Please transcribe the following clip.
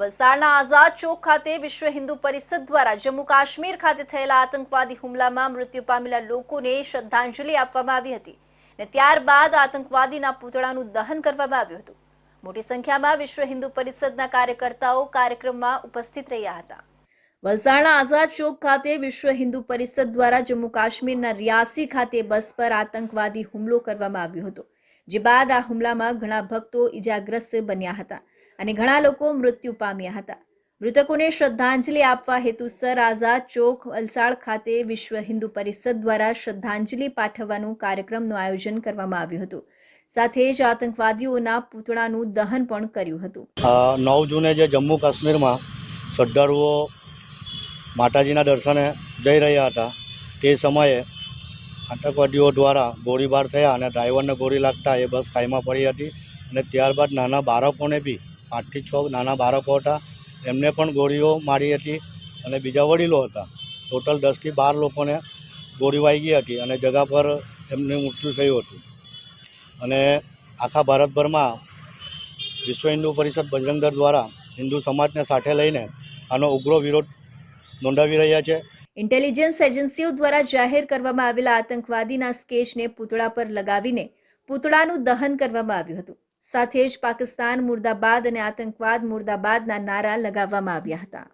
વલસાડના આઝાદ ચોક ખાતે વિશ્વ હિન્દુ પરિષદ દ્વારા જમ્મુ કાશ્મીર ખાતે થયેલા આતંકવાદી હુમલામાં મૃત્યુ પામેલા લોકોને શ્રદ્ધાંજલિ આપવામાં આવી હતી અને ત્યારબાદ આતંકવાદીના પૂતળાનું દહન કરવામાં આવ્યું હતું. મોટી સંખ્યામાં વિશ્વ હિન્દુ પરિષદના કાર્યકર્તાઓ કાર્યક્રમમાં ઉપસ્થિત રહ્યા હતા. વલસાડના આઝાદ ચોક ખાતે વિશ્વ હિન્દુ પરિષદ દ્વારા જમ્મુ કાશ્મીરના રિયાસી ખાતે બસ પર આતંકવાદી હુમલો કરવામાં આવ્યો હતો, જે બાદ આ હુમલામાં ઘણા ભક્તો ઈજાગ્રસ્ત બન્યા હતા. અને ઘણા લોકો મૃત્યુ પામ્યા હતા. મૃતકોને શ્રદ્ધાંજલિ આપવા હેતુસર આઝાદ ચોક, વલસાડ ખાતે વિશ્વ હિન્દુ પરિષદ દ્વારા શ્રદ્ધાંજલિ પાઠવવાનું કાર્યક્રમનું આયોજન કરવામાં આવ્યું હતું. સાથે જ આતંકવાદીઓના પૂતળાનું દહન પણ કર્યું હતું. નવ જૂને જે જમ્મુ કાશ્મીરમાં શ્રદ્ધાળુઓ માતાજીના દર્શને જઈ રહ્યા હતા, તે સમયે આતંકવાદીઓ દ્વારા ગોળીબાર થયા અને ડ્રાઈવરને ગોળી લાગતા એ બસ ખાઈમાં પડી હતી અને ત્યારબાદ નાના બાળકોને બી પાંચથી છ નાના બાળકો હતા. એમને પણ ગોળીઓ મારી હતી અને બીજા વડીલો હતા. ટોટલ દસથી બાર લોકોને ગોળી વાગી હતી અને જગા પર એમનું મૃત્યુ થયું હતું. અને આખા ભારતભરમાં વિશ્વ હિન્દુ પરિષદ બજરંગ દ્વારા હિન્દુ સમાજને સાથે લઈને આનો ઉગ્ર વિરોધ નોંધાવી રહ્યા છે. ઇન્ટેલિજન્સ એજન્સીઓ દ્વારા જાહેર કરવામાં આવેલા આતંકવાદીના સ્કેચને પૂતળા પર લગાવીને પૂતળાનું દહન કરવામાં આવ્યું હતું. સાથે જ પાકિસ્તાન મુર્દાબાદ અને આતંકવાદ મુર્દાબાદના નારા લગાવવામાં આવ્યા હતા.